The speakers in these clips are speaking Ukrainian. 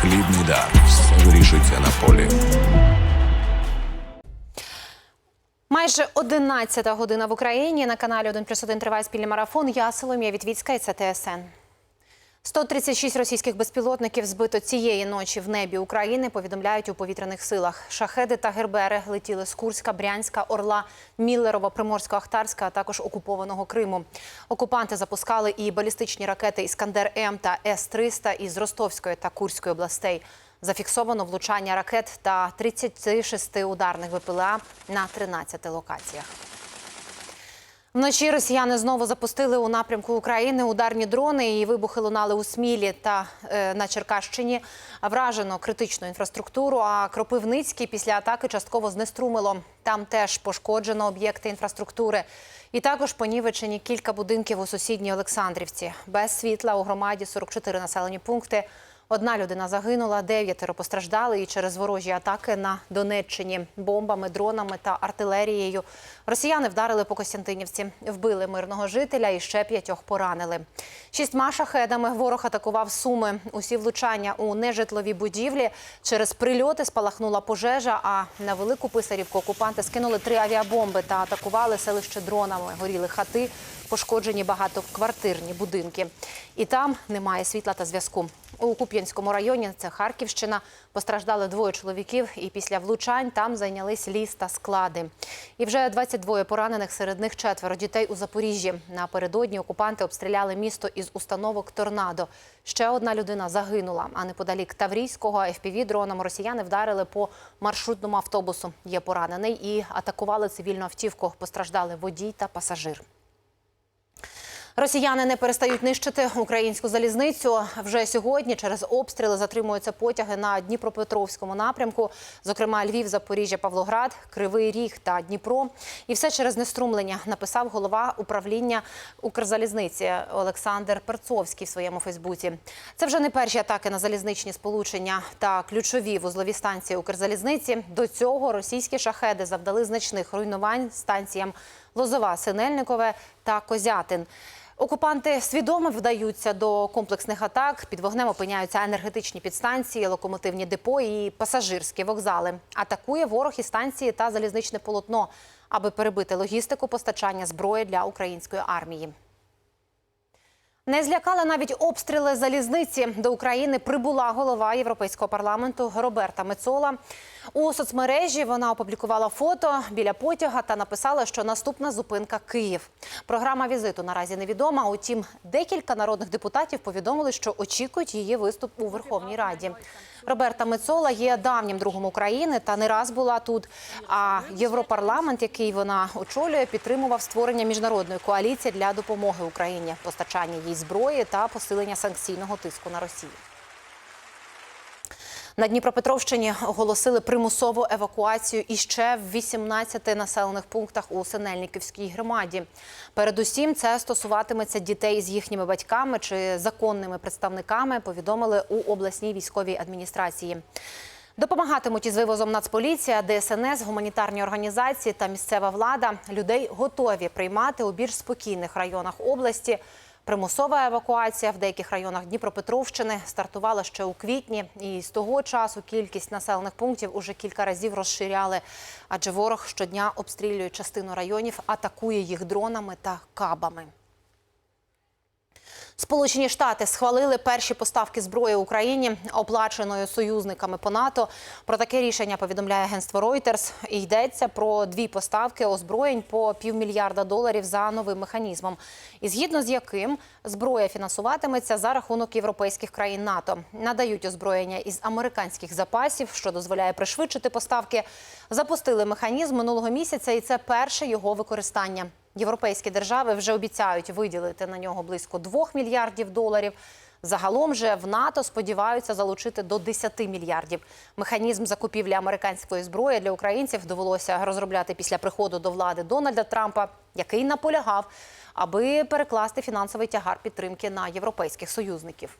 Хлібний дар. Вирішується на полі. Майже 11 година в Україні. На каналі 1 плюс 1 триває спільний марафон. Я Соломія Вітвіцька і це ТСН. 136 російських безпілотників збито цієї ночі в небі України, повідомляють у повітряних силах. Шахеди та гербери летіли з Курська, Брянська, Орла, Міллерова, Приморська, Ахтарська, а також окупованого Криму. Окупанти запускали і балістичні ракети Іскандер М та С-300 із Ростовської та Курської областей. Зафіксовано влучання ракет та 36 ударних ВПЛА на 13 локаціях. Вночі росіяни знову запустили у напрямку України ударні дрони і вибухи лунали у Смілі та е, на Черкащині. Вражено критичну інфраструктуру. А Кропивницький після атаки частково знеструмило. Там теж пошкоджено об'єкти інфраструктури. І також понівечені кілька будинків у сусідній Олександрівці. Без світла у громаді 44 населені пункти. Одна людина загинула, дев'ятеро постраждали і через ворожі атаки на Донеччині бомбами, дронами та артилерією. Росіяни вдарили по Костянтинівці, вбили мирного жителя і ще п'ятьох поранили. Шістьма шахедами ворог атакував суми. Усі влучання у нежитлові будівлі. Через прильоти спалахнула пожежа. А на велику писарівку окупанти скинули три авіабомби та атакували селище дронами. Горіли хати, пошкоджені багатоквартирні будинки. І там немає світла та зв'язку. У Куп'янському районі це Харківщина. Постраждали двоє чоловіків, і після влучань там зайнялись ліс та склади. І вже 22 поранених, серед них четверо дітей у Запоріжжі. Напередодні окупанти обстріляли місто із установок торнадо. Ще одна людина загинула. А неподалік Таврійського fpv дроном росіяни вдарили по маршрутному автобусу. Є поранений і атакували цивільну автівку. Постраждали водій та пасажир. Росіяни не перестають нищити українську залізницю. Вже сьогодні через обстріли затримуються потяги на Дніпропетровському напрямку, зокрема Львів, Запоріжжя, Павлоград, Кривий Ріг та Дніпро. І все через неструмлення написав голова управління Укрзалізниці Олександр Перцовський в своєму Фейсбуці. Це вже не перші атаки на залізничні сполучення та ключові вузлові станції Укрзалізниці. До цього російські шахеди завдали значних руйнувань станціям Лозова, Синельникове та Козятин. Окупанти свідомо вдаються до комплексних атак. Під вогнем опиняються енергетичні підстанції, локомотивні депо і пасажирські вокзали. Атакує ворог і станції та залізничне полотно, аби перебити логістику постачання зброї для української армії. Не злякали навіть обстріли залізниці. До України прибула голова Європейського парламенту Роберта Мецола. У соцмережі вона опублікувала фото біля потяга та написала, що наступна зупинка Київ. Програма візиту наразі невідома. Утім, декілька народних депутатів повідомили, що очікують її виступ у Верховній Раді. Роберта Мецола є давнім другом України та не раз була тут. А Європарламент, який вона очолює, підтримував створення міжнародної коаліції для допомоги Україні, постачання їй зброї та посилення санкційного тиску на Росію. На Дніпропетровщині оголосили примусову евакуацію іще в 18 населених пунктах у Синельниківській громаді. Передусім, це стосуватиметься дітей з їхніми батьками чи законними представниками. Повідомили у обласній військовій адміністрації. Допомагатимуть із вивозом Нацполіція, ДСНС, гуманітарні організації та місцева влада. Людей готові приймати у більш спокійних районах області. Примусова евакуація в деяких районах Дніпропетровщини стартувала ще у квітні, і з того часу кількість населених пунктів уже кілька разів розширяли, адже ворог щодня обстрілює частину районів, атакує їх дронами та кабами. Сполучені Штати схвалили перші поставки зброї Україні, оплаченою союзниками по НАТО. Про таке рішення повідомляє агентство Reuters. Йдеться про дві поставки озброєнь по півмільярда доларів за новим механізмом, і згідно з яким зброя фінансуватиметься за рахунок європейських країн НАТО. Надають озброєння із американських запасів, що дозволяє пришвидшити поставки. Запустили механізм минулого місяця, і це перше його використання. Європейські держави вже обіцяють виділити на нього близько 2 мільярдів доларів. Загалом же в НАТО сподіваються залучити до 10 мільярдів. Механізм закупівлі американської зброї для українців довелося розробляти після приходу до влади Дональда Трампа, який наполягав, аби перекласти фінансовий тягар підтримки на європейських союзників.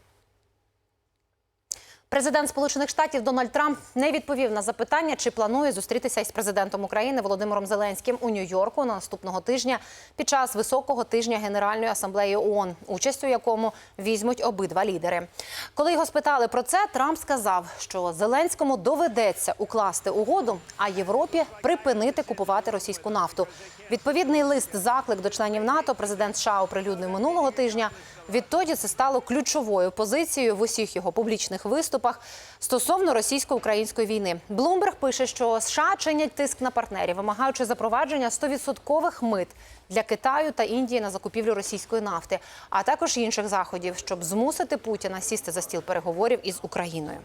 Президент Сполучених Штатів Дональд Трамп не відповів на запитання, чи планує зустрітися із президентом України Володимиром Зеленським у Нью-Йорку на наступного тижня під час високого тижня Генеральної асамблеї ООН, участь у якому візьмуть обидва лідери. Коли його спитали про це, Трамп сказав, що Зеленському доведеться укласти угоду, а Європі припинити купувати російську нафту. Відповідний лист заклик до членів НАТО президент США оприлюднив минулого тижня. Відтоді це стало ключовою позицією в усіх його публічних виступах стосовно російсько-української війни. Блумберг пише, що США чинять тиск на партнерів, вимагаючи запровадження 100% мит для Китаю та Індії на закупівлю російської нафти, а також інших заходів, щоб змусити Путіна сісти за стіл переговорів із Україною.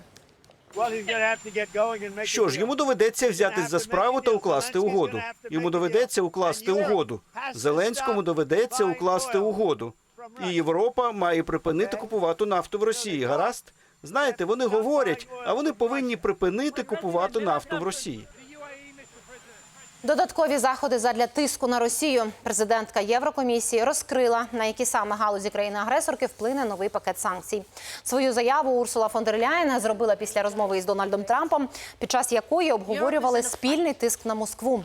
Що ж, йому доведеться взятись за справу та укласти угоду. Йому доведеться укласти угоду. Зеленському доведеться укласти угоду. І Європа має припинити купувати нафту в Росії. Гаразд? Знаєте, вони говорять, а вони повинні припинити купувати нафту в Росії. Додаткові заходи задля тиску на Росію. Президентка Єврокомісії розкрила, на які саме галузі країни-агресорки вплине новий пакет санкцій. Свою заяву Урсула фон дер Ляєн зробила після розмови із Дональдом Трампом, під час якої обговорювали спільний тиск на Москву.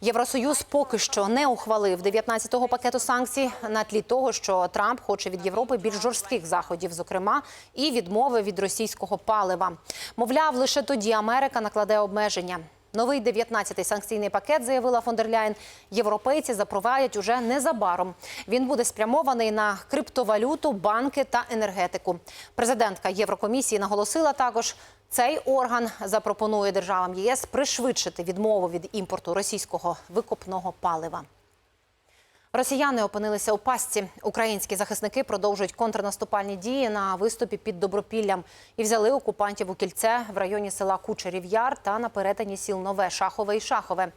Євросоюз поки що не ухвалив 19-го пакету санкцій на тлі того, що Трамп хоче від Європи більш жорстких заходів, зокрема і відмови від російського палива. Мовляв, лише тоді Америка накладе обмеження. Новий 19-й санкційний пакет, заявила фон європейці запровадять уже незабаром. Він буде спрямований на криптовалюту, банки та енергетику. Президентка Єврокомісії наголосила також, цей орган запропонує державам ЄС пришвидшити відмову від імпорту російського викопного палива. Росіяни опинилися у пастці. Українські захисники продовжують контрнаступальні дії на виступі під Добропіллям і взяли окупантів у кільце в районі села Кучерів Яр та на перетині сіл Нове, Шахове і Шахове.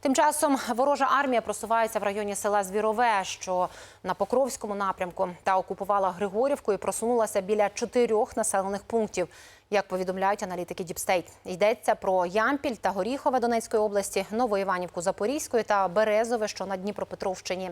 Тим часом ворожа армія просувається в районі села Звірове, що на Покровському напрямку, та окупувала Григорівку і просунулася біля чотирьох населених пунктів. Як повідомляють аналітики Діпстейт, йдеться про Ямпіль та Горіхове Донецької області, Новоіванівку Запорізької та Березове, що на Дніпропетровщині.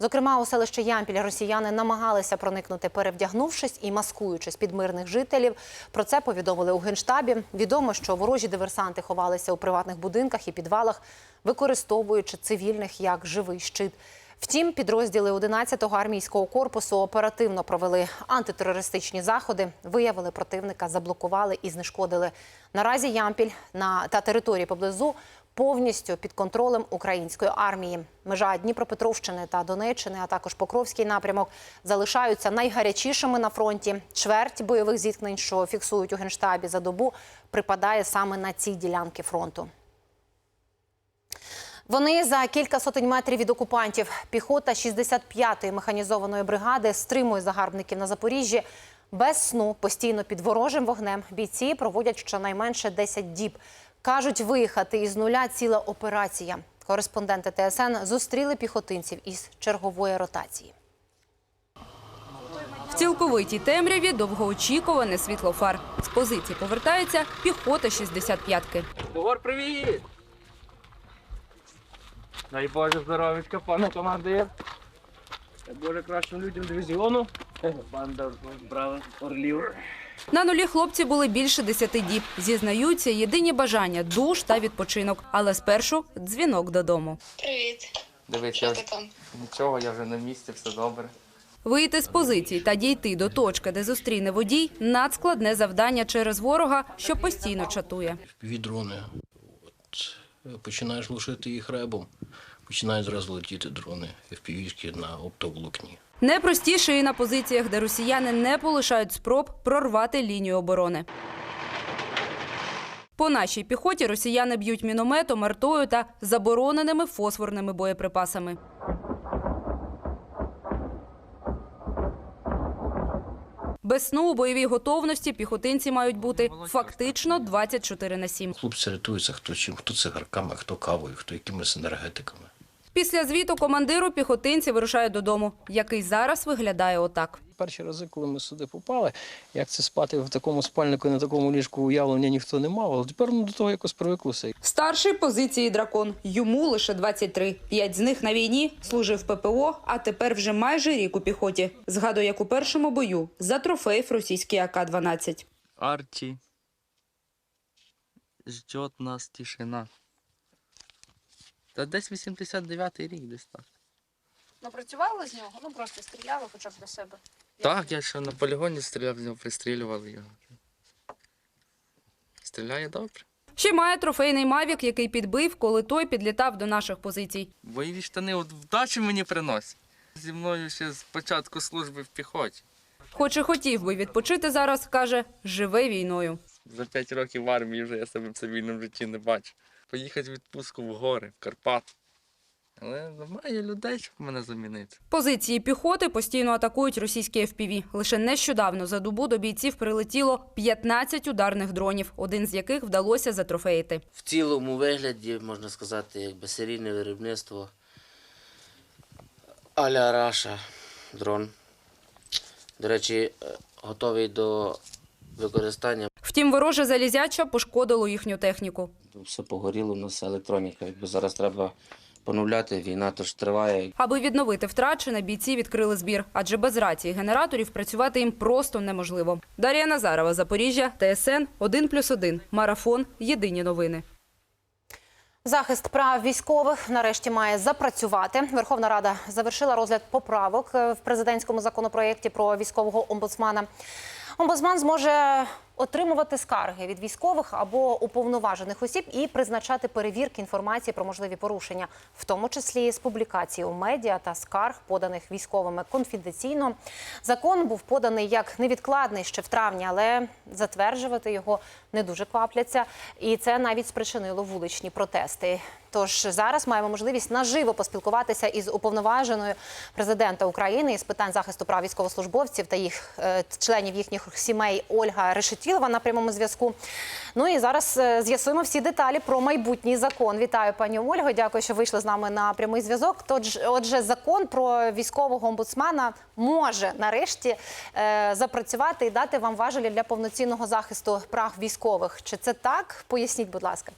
Зокрема, у селище Ямпіль росіяни намагалися проникнути, перевдягнувшись і маскуючись під мирних жителів. Про це повідомили у генштабі. Відомо, що ворожі диверсанти ховалися у приватних будинках і підвалах, використовуючи цивільних як живий щит. Втім, підрозділи 11-го армійського корпусу оперативно провели антитерористичні заходи, виявили противника, заблокували і знешкодили. Наразі Ямпіль на та території поблизу повністю під контролем української армії. Межа Дніпропетровщини та Донеччини, а також Покровський напрямок залишаються найгарячішими на фронті. Чверть бойових зіткнень, що фіксують у генштабі за добу, припадає саме на ці ділянки фронту. Вони за кілька сотень метрів від окупантів. Піхота 65-ї механізованої бригади стримує загарбників на Запоріжжі. Без сну, постійно під ворожим вогнем, бійці проводять щонайменше 10 діб. Кажуть, виїхати із нуля ціла операція. Кореспонденти ТСН зустріли піхотинців із чергової ротації. В цілковитій темряві довгоочікуване світло фар. З позиції повертається піхота 65-ки. Бугор, привіт! Дай Боже здоров'ячка, пане командир. Дай Боже кращим людям дивізіону. Банда брала орлів. На нулі хлопці були більше 10 діб. Зізнаються, єдині бажання – душ та відпочинок. Але спершу – дзвінок додому. Привіт. Дивись, Що я ти там? нічого, я вже на місці, все добре. Вийти з позицій та дійти до точки, де зустріне водій – надскладне завдання через ворога, що постійно чатує. Від дрони. От, починаєш глушити їх ребом, починають зразу летіти дрони FPV-шки на оптоволокні. Непростіше і на позиціях, де росіяни не полишають спроб прорвати лінію оборони. По нашій піхоті росіяни б'ють мінометом, артою та забороненими фосфорними боєприпасами. Без сну у бойовій готовності піхотинці мають бути фактично 24 на 7. Хлопці рятуються хто чим, хто цигарками, хто кавою, хто якимись енергетиками. Після звіту командиру піхотинці вирушають додому, який зараз виглядає отак. Перші рази, коли ми сюди попали, як це спати в такому спальнику, на такому ліжку уявлення ніхто не мав, але тепер ну, до того якось привиклося. Старший позиції дракон. Йому лише 23. П'ять з них на війні служив ППО, а тепер вже майже рік у піхоті. Згадує, як у першому бою за трофеїв російський АК-12. Арті, ждет нас тишина. Та десь 89-й рік десь так. Ну, працювали з нього, ну просто стріляли хоча б для себе. Так, я ще на полігоні стріляв, з нього пристрілювали його. Стріляє добре. Ще має трофейний мавік, який підбив, коли той підлітав до наших позицій. Бойові штани от вдачу мені приносять. Зі мною ще з початку служби в піхоті. Хоч і хотів би відпочити зараз, каже, живе війною. За 5 років в армії вже я себе в цивільному житті не бачу. Поїхати в відпустку в гори, в Карпат. Але немає людей, щоб мене замінити. Позиції піхоти постійно атакують російські FPV. Лише нещодавно за добу до бійців прилетіло 15 ударних дронів, один з яких вдалося затрофеїти. в цілому вигляді, можна сказати, якби серійне виробництво Аля Раша дрон. До речі, е, готовий до використання. Втім, вороже залізяча пошкодило їхню техніку. Все погоріло, у нас електроніка. Якби зараз треба поновляти, війна тож триває. Аби відновити втрачене, бійці відкрили збір, адже без рації генераторів працювати їм просто неможливо. Дар'я Назарова, Запоріжжя, ТСН 1+,1. Марафон. Єдині новини. Захист прав військових нарешті має запрацювати. Верховна Рада завершила розгляд поправок е, в президентському законопроєкті про військового омбудсмана. Омбудсман зможе отримувати скарги від військових або уповноважених осіб і призначати перевірки інформації про можливі порушення, в тому числі з публікації у медіа та скарг, поданих військовими конфіденційно. Закон був поданий як невідкладний ще в травні, але затверджувати його не дуже квапляться, і це навіть спричинило вуличні протести. Тож зараз маємо можливість наживо поспілкуватися із уповноваженою президента України із питань захисту прав військовослужбовців та їх е, членів їхніх сімей Ольга Решетілова на прямому зв'язку. Ну і зараз е, з'ясуємо всі деталі про майбутній закон. Вітаю, пані Ольго. Дякую, що вийшли з нами на прямий зв'язок. Тож, отже, закон про військового омбудсмена може нарешті е, запрацювати і дати вам важелі для повноцінного захисту прав військових. Чи це так? Поясніть, будь ласка.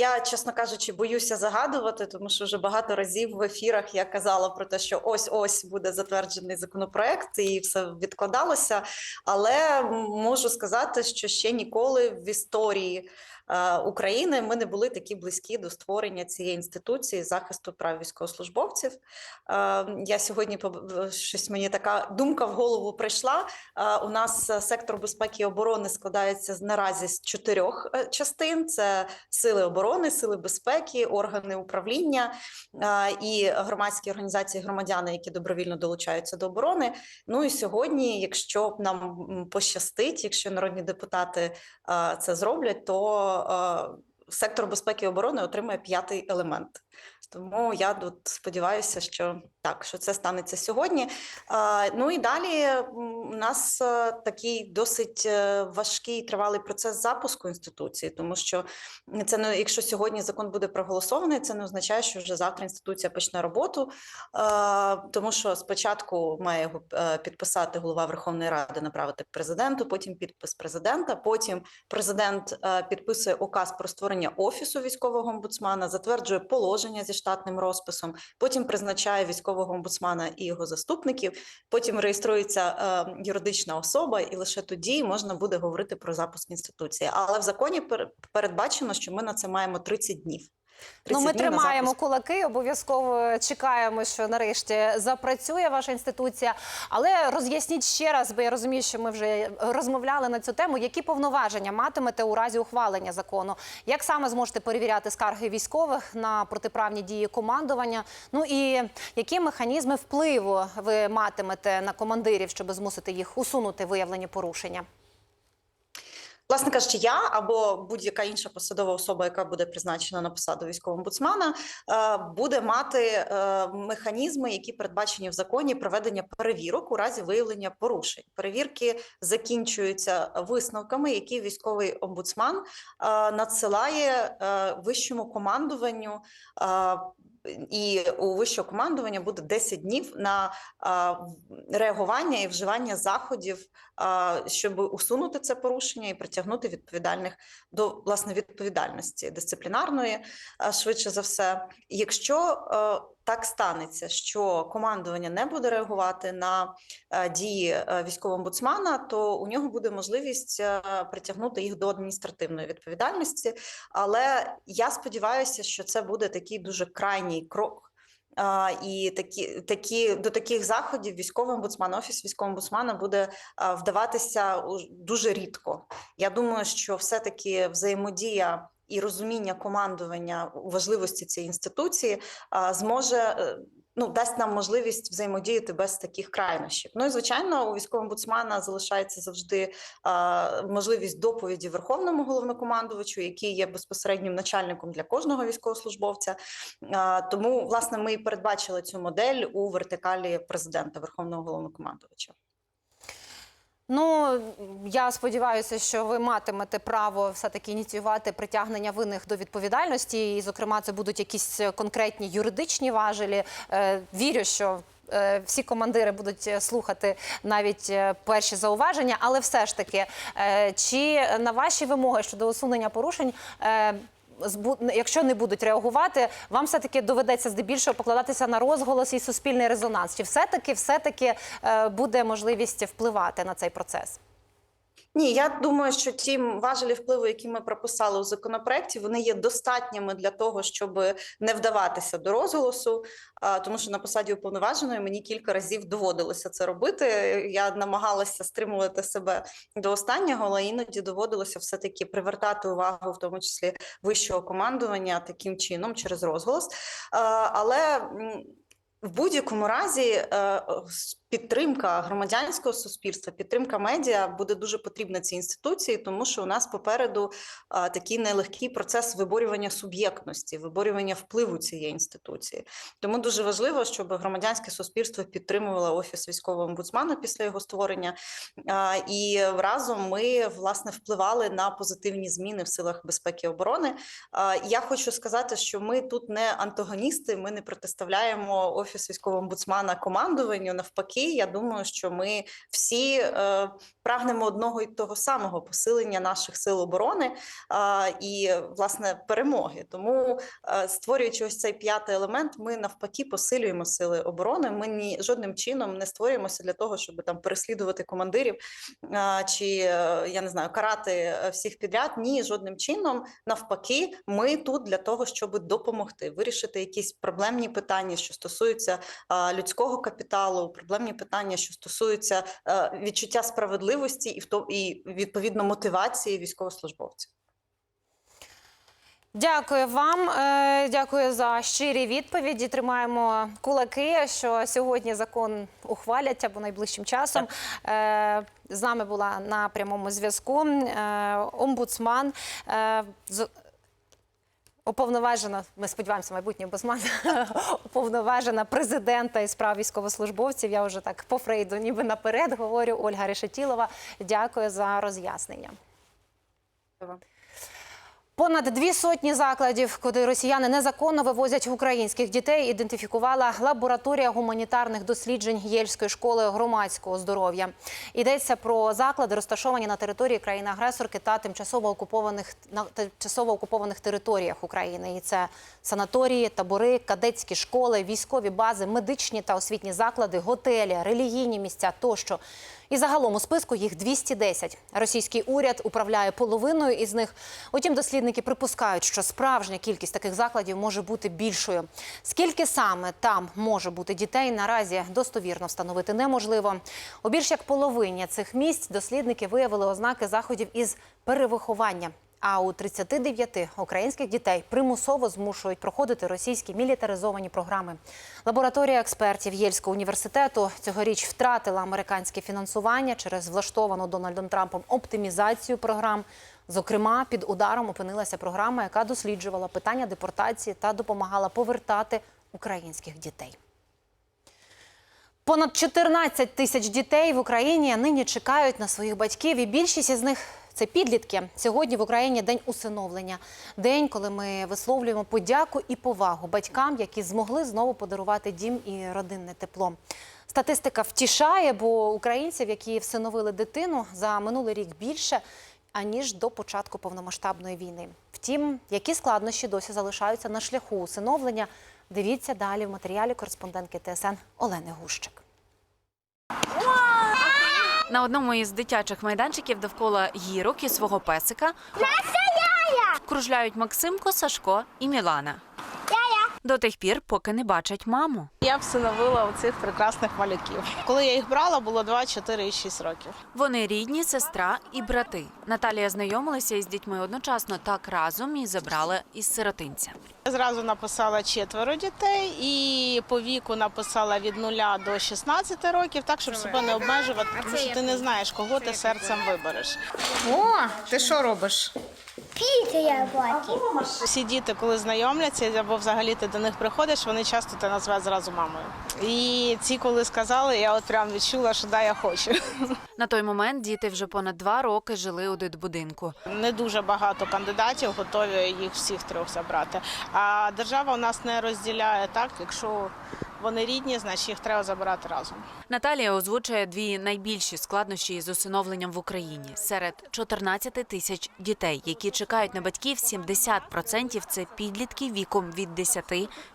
Я, чесно кажучи, боюся загадувати, тому що вже багато разів в ефірах я казала про те, що ось ось буде затверджений законопроект, і все відкладалося. Але можу сказати, що ще ніколи в історії України ми не були такі близькі до створення цієї інституції захисту прав військовослужбовців. Е, я сьогодні поб- щось мені така думка в голову прийшла. Е, У нас е, сектор безпеки і оборони складається наразі з чотирьох е, частин: це сили оборони, сили безпеки, органи управління е, і громадські організації громадяни, які добровільно долучаються до оборони. Ну і сьогодні, якщо нам пощастить, якщо народні депутати е, це зроблять, то е, сектор безпеки і оборони отримає п'ятий елемент. Тому я тут сподіваюся, що так, що це станеться сьогодні. Ну і далі у нас е, такий досить е, важкий тривалий процес запуску інституції, тому що це не якщо сьогодні закон буде проголосований, це не означає, що вже завтра інституція почне роботу, тому що спочатку має його е, підписати голова Верховної Ради, направити президенту, потім підпис президента. Потім президент підписує указ про створення офісу військового омбудсмана, затверджує положення зі штатним розписом. Потім призначає військового омбудсмана і його заступників. Потім реєструється е, юридична особа, і лише тоді можна буде говорити про запуск інституції. Але в законі пер- передбачено, що ми на це маємо 30 днів. Ну, ми тримаємо запуск. кулаки, обов'язково чекаємо, що нарешті запрацює ваша інституція. Але роз'ясніть ще раз, бо я розумію, що ми вже розмовляли на цю тему. Які повноваження матимете у разі ухвалення закону? Як саме зможете перевіряти скарги військових на протиправні дії командування? Ну і які механізми впливу ви матимете на командирів, щоб змусити їх усунути виявлені порушення? Власне кажучи, я або будь-яка інша посадова особа, яка буде призначена на посаду військового омбудсмана, е, буде мати е, механізми, які передбачені в законі проведення перевірок у разі виявлення порушень. Перевірки закінчуються висновками, які військовий омбудсман е, надсилає вищому командуванню. І у вищого командування буде 10 днів на реагування і вживання заходів, щоб усунути це порушення і притягнути відповідальних до власне відповідальності дисциплінарної, швидше за все. Якщо е, так станеться, що командування не буде реагувати на е, дії е, військового омбудсмана, то у нього буде можливість е, притягнути їх до адміністративної відповідальності. Але я сподіваюся, що це буде такий дуже крайній крок. І такі, такі до таких заходів військовий омбудсман, офіс військового омбудсмана буде вдаватися уж дуже рідко. Я думаю, що все-таки взаємодія і розуміння командування важливості цієї інституції зможе. е, Ну, дасть нам можливість взаємодіяти без таких крайнощів. Ну і звичайно, у військового омбудсмана залишається завжди а, можливість доповіді верховному головнокомандувачу, який є безпосереднім начальником для кожного військовослужбовця. А, Тому, власне, ми і передбачили цю модель у вертикалі президента Верховного головнокомандувача. Ну я сподіваюся, що ви матимете право все таки ініціювати притягнення винних до відповідальності, і, зокрема, це будуть якісь конкретні юридичні важелі. Е, Вірю, що. е, Всі командири будуть слухати навіть е, перші зауваження, але все ж таки, чи на ваші вимоги щодо усунення порушень, якщо не будуть реагувати, вам все таки доведеться здебільшого покладатися на розголос і суспільний резонанс? Чи все таки все таки буде можливість впливати на цей процес? Ні, я думаю, що ті важелі впливу, які ми прописали у законопроекті, вони є достатніми для того, щоб не вдаватися до розголосу. Тому що на посаді уповноваженої мені кілька разів доводилося це робити. Я намагалася стримувати себе до останнього, але іноді доводилося все таки привертати увагу, в тому числі вищого командування, таким чином через розголос. Але в будь-якому разі е, підтримка громадянського суспільства, підтримка медіа буде дуже потрібна цій інституції, тому що у нас попереду а, такий нелегкий процес виборювання суб'єктності, виборювання впливу цієї інституції. Тому дуже важливо, щоб громадянське суспільство підтримувало офіс військового омбудсмана після його створення, а, і разом ми власне впливали на позитивні зміни в силах безпеки і оборони. А, Я хочу сказати, що ми тут не антагоністи, ми не протиставляємо офіс військового омбудсмана командуванню. Навпаки, я думаю, що ми всі е, прагнемо одного і того самого посилення наших сил оборони а, і власне перемоги. Тому е, створюючи ось цей п'ятий елемент, ми навпаки посилюємо сили оборони. Ми ні жодним чином не створюємося для того, щоб там переслідувати командирів а, чи е, я не знаю, карати е, всіх підряд. Ні, жодним чином. Навпаки, ми тут для того, щоб допомогти вирішити якісь проблемні питання, що стосуються а, людського капіталу, проблемні питання, що стосуються е, відчуття справедливості і і відповідно мотивації військовослужбовців. Дякую вам. Е, Дякую за щирі відповіді. Тримаємо кулаки, що сьогодні закон ухвалять або найближчим часом. Е, З нами була на прямому зв'язку омбудсман. Уповноважена, ми сподіваємося, майбутній омбудсман, уповноважена президента і справ військовослужбовців. Я вже так по Фрейду, ніби наперед говорю. Ольга Решетілова. Дякую за роз'яснення. Понад дві сотні закладів, куди росіяни незаконно вивозять українських дітей, ідентифікувала лабораторія гуманітарних досліджень Єльської школи громадського здоров'я. Йдеться про заклади, розташовані на території країни-агресорки та тимчасово окупованих на тимчасово окупованих територіях України. І це санаторії, табори, кадетські школи, військові бази, медичні та освітні заклади, готелі, релігійні місця тощо. І загалом у списку їх 210. Російський уряд управляє половиною із них. Утім, дослідники припускають, що справжня кількість таких закладів може бути більшою. Скільки саме там може бути дітей, наразі достовірно встановити неможливо. У більш як половині цих місць дослідники виявили ознаки заходів із перевиховання. А у 39 українських дітей примусово змушують проходити російські мілітаризовані програми. Лабораторія експертів Єльського університету цьогоріч втратила американське фінансування через влаштовану Дональдом Трампом оптимізацію програм. Зокрема, під ударом опинилася програма, яка досліджувала питання депортації та допомагала повертати українських дітей. Понад 14 тисяч дітей в Україні нині чекають на своїх батьків, і більшість із них це підлітки. Сьогодні в Україні день усиновлення, день, коли ми висловлюємо подяку і повагу батькам, які змогли знову подарувати дім і родинне тепло. Статистика втішає, бо українців, які всиновили дитину, за минулий рік більше аніж до початку повномасштабної війни. Втім, які складнощі досі залишаються на шляху усиновлення, Дивіться далі в матеріалі кореспондентки ТСН Олени Гущик. На одному із дитячих майданчиків довкола гірок і свого песика кружляють Максимко, Сашко і Мілана. До тих пір, поки не бачать маму. Я всиновила оцих прекрасних малюків. Коли я їх брала, було 2, 4 і 6 років. Вони рідні, сестра і брати. Наталія знайомилася із дітьми одночасно так разом і забрала із сиротинця. Я зразу написала четверо дітей і по віку написала від 0 до 16 років, так щоб себе не обмежувати, тому що ти не знаєш, кого ти серцем вибереш. О, ти що робиш? Піти бачу. Всі діти, коли знайомляться або взагалі ти до них приходиш, вони часто тебе називають зразу мамою. І ці, коли сказали, я от прям відчула, що да, я хочу. На той момент діти вже понад два роки жили у дитбудинку. Не дуже багато кандидатів готові їх всіх трьох забрати. А держава у нас не розділяє так, якщо вони рідні, значить їх треба забирати разом. Наталія озвучує дві найбільші складнощі з усиновленням в Україні. Серед 14 тисяч дітей, які чекають на батьків, 70% – це підлітки віком від 10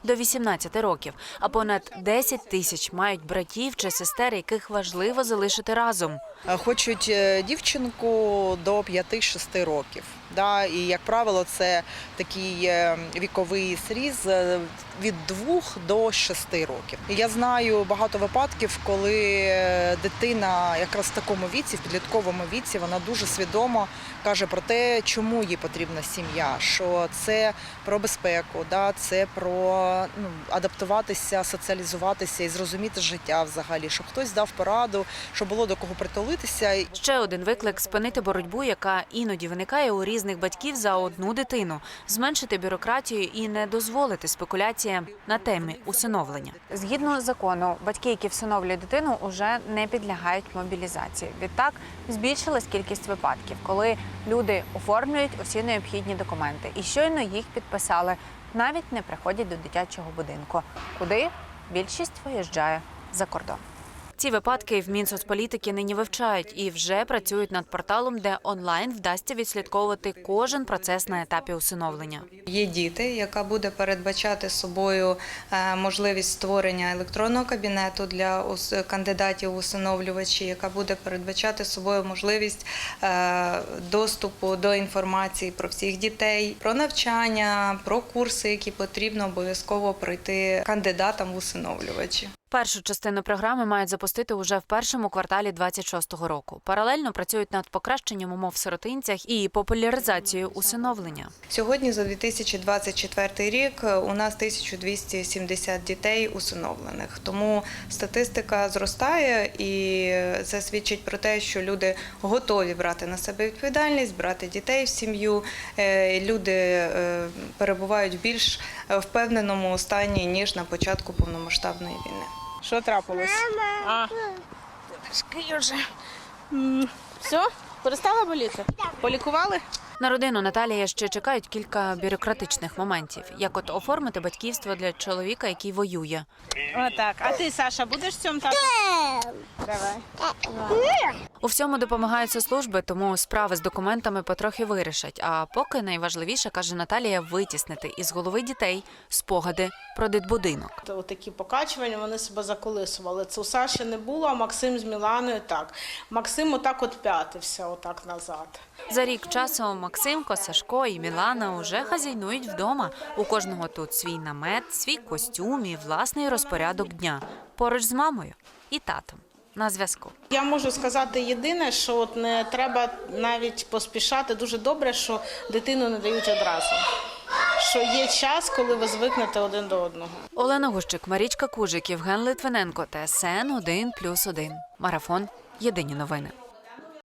до 18 років. А понад 10 тисяч мають братів чи сестер, яких важливо залишити разом. Хочуть е, дівчинку до 5-6 років. Да, і, як правило, це такий е, віковий сріз е, від 2 до 6 років. Я знаю багато випадків, коли е, дитина якраз в такому віці, в підлітковому віці, вона дуже свідомо каже про те, чому їй потрібна сім'я, що це про безпеку, да, це про ну, адаптуватися, соціалізуватися і зрозуміти життя взагалі, щоб хтось дав пораду, щоб було до кого притулитися. Ще один виклик спинити боротьбу, яка іноді виникає у різних батьків за одну дитину, зменшити бюрократію і не дозволити спекуляціям на темі усиновлення. Згідно закону, батьки, які всиновлюють дитину, уже не підлягають мобілізації. Відтак збільшилась кількість випадків, коли люди оформлюють усі необхідні документи і щойно їх підписали, навіть не приходять до дитячого будинку, куди більшість виїжджає за кордон. Ці випадки в Мінсоцполітики нині вивчають і вже працюють над порталом, де онлайн вдасться відслідковувати кожен процес на етапі усиновлення. Є діти, яка буде передбачати собою е, можливість створення електронного кабінету для кандидатів усиновлювачі, яка буде передбачати собою можливість е, доступу до інформації про всіх дітей, про навчання, про курси, які потрібно обов'язково пройти кандидатам в усиновлювачі. Першу частину програми мають запустити уже в першому кварталі 26-го року. Паралельно працюють над покращенням умов в сиротинцях і популяризацією усиновлення. Сьогодні за 2024 рік у нас 1270 дітей усиновлених. Тому статистика зростає, і це свідчить про те, що люди готові брати на себе відповідальність, брати дітей в сім'ю. Е, Люди е, перебувають в більш впевненому стані ніж на початку повномасштабної війни. Що трапилось? А, вже. Все? Перестала боліти? Полікували? На родину Наталія ще чекають кілька бюрократичних моментів, як от оформити батьківство для чоловіка, який воює. Отак. А ти, Саша, будеш цьому тату? Давай. У всьому допомагають соцслужби, тому справи з документами потрохи вирішать. А поки найважливіше, каже Наталія, витіснити із голови дітей спогади про дитбудинок. То такі покачування вони себе заколисували. Це у Саші не було, а Максим з Міланою так. Максим отак от п'ятився, отак назад. За рік часу Максимко, Сашко і Мілана уже хазяйнують вдома. У кожного тут свій намет, свій костюм і власний розпорядок дня поруч з мамою і татом на зв'язку. Я можу сказати єдине, що от не треба навіть поспішати. Дуже добре, що дитину не дають одразу. Що є час, коли ви звикнете один до одного. Олена Гущик, Марічка Кужик, Євген Литвиненко, ТСН 1+,1. Марафон. Єдині новини.